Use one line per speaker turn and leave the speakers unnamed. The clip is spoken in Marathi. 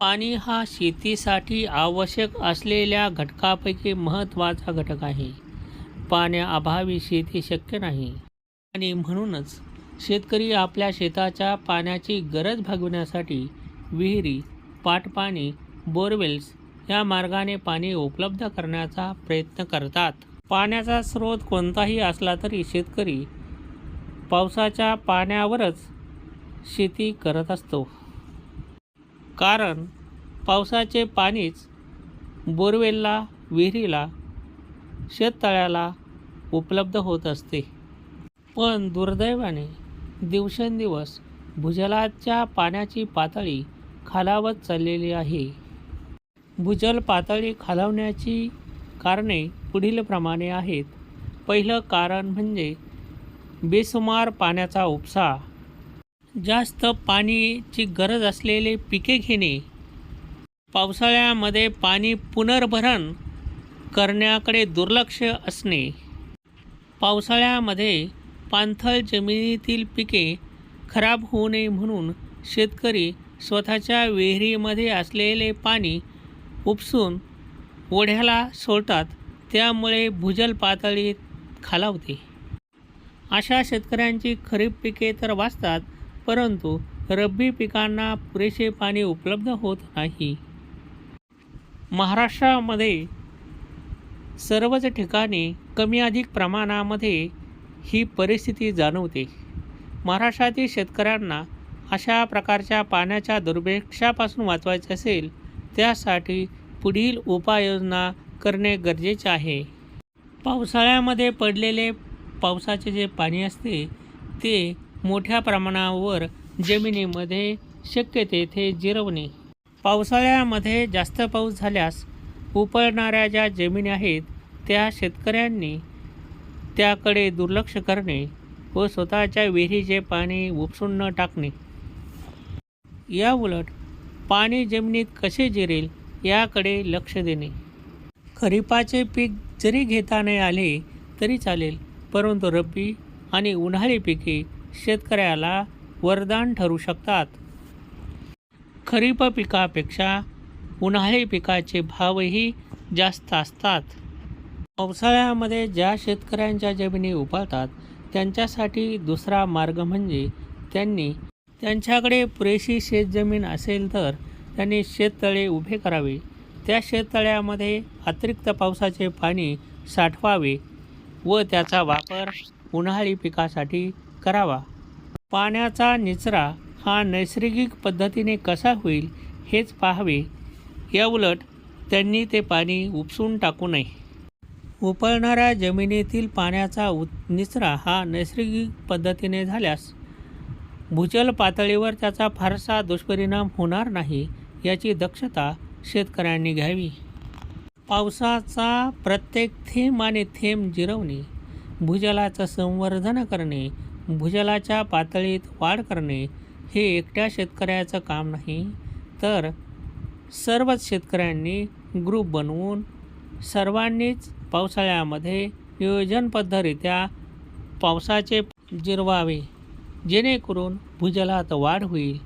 पाणी हा शेतीसाठी आवश्यक असलेल्या घटकापैकी महत्त्वाचा घटक आहे. पाण्याअभावी शेती शक्य नाही. आणि म्हणूनच शेतकरी आपल्या शेताच्या पाण्याची गरज भागविण्यासाठी विहिरी पाटपाणी बोरवेल्स या मार्गाने पाणी उपलब्ध करण्याचा प्रयत्न करतात. पाण्याचा स्रोत कोणताही असला तरी शेतकरी पावसाच्या पाण्यावरच शेती करत असतो. कारण पावसाचे पाणीच बोरवेलला विहिरीला शेततळ्याला उपलब्ध होत असते. पण दुर्दैवाने दिवसेंदिवस भूजलाच्या पाण्याची पातळी खालावत चाललेली आहे. भूजल पातळी खालावण्याची कारणे पुढीलप्रमाणे आहेत. पहिलं कारण म्हणजे बेसुमार पाण्याचा उपसा जास्त पाण्याची गरज असलेले पिके घेणे पावसाळ्यामध्ये पाणी पुनर्भरण करण्याकडे दुर्लक्ष असणे. पावसाळ्यामध्ये पाणथळ जमिनीतील पिके खराब होऊ नये म्हणून शेतकरी स्वतःच्या विहिरीमध्ये असलेले पाणी उपसून ओढ्याला सोडतात त्यामुळे भूजल पातळी खालावते. अशा शेतकऱ्यांची खरीप पिके तर वाचतात परंतु रब्बी पिकांना पुरेसे पाणी उपलब्ध होत नाही. महाराष्ट्रामध्ये सर्वच ठिकाणी कमी अधिक प्रमाणामध्ये ही परिस्थिती जाणवते. महाराष्ट्रातील शेतकऱ्यांना अशा प्रकारच्या पाण्याच्या दुर्भिक्षापासून वाचवायचे असेल त्यासाठी पुढील उपाययोजना करणे गरजेचे आहे. पावसाळ्यामध्ये पडलेले पावसाचे जे पाणी असते ते मोठ्या प्रमाणावर जमिनीमध्ये शक्य तेथे जिरवणे. पावसाळ्यामध्ये जास्त पाऊस झाल्यास उपळणाऱ्या ज्या जमिनी आहेत त्या शेतकऱ्यांनी त्याकडे दुर्लक्ष करणे व स्वतःच्या विहिरीचे पाणी उपसून न टाकणे. या उलट पाणी जमिनीत कसे जिरेल याकडे लक्ष देणे. खरीपाचे पीक जरी घेता नाही आले तरी चालेल परंतु रब्बी आणि उन्हाळी पिके शेतकऱ्याला वरदान ठरू शकतात. खरीप पिकापेक्षा उन्हाळी पिकाचे भावही जास्त असतात. पावसाळ्यामध्ये ज्या शेतकऱ्यांच्या जमिनी उपाळतात त्यांच्यासाठी दुसरा मार्ग म्हणजे त्यांनी त्यांच्याकडे पुरेशी शेतजमीन असेल तर त्यांनी शेततळे उभे करावे. त्या शेततळ्यामध्ये अतिरिक्त पावसाचे पाणी साठवावे व त्याचा वापर उन्हाळी पिकासाठी करावा. पाण्याचा निचरा हा नैसर्गिक पद्धतीने कसा होईल हेच पाहावे. याउलट त्यांनी ते पाणी उपसून टाकू नये. उपळणाऱ्या जमिनीतील पाण्याचा उ निचरा हा नैसर्गिक पद्धतीने झाल्यास भूजल पातळीवर त्याचा फारसा दुष्परिणाम होणार नाही याची दक्षता शेतकऱ्यांनी घ्यावी. पावसाचा प्रत्येक थेंब आणि थेंब जिरवणे भूजलाचं संवर्धन करणे भूजलाच्या पातळीत वाढ करणे हे एकट्या शेतकऱ्याचं काम नाही तर सर्वच शेतकऱ्यांनी ग्रुप बनवून सर्वांनीच पावसाळ्यामध्ये नियोजनबद्धरित्या पावसाचे जिरवावे जेणेकरून भूजलात वाढ होईल.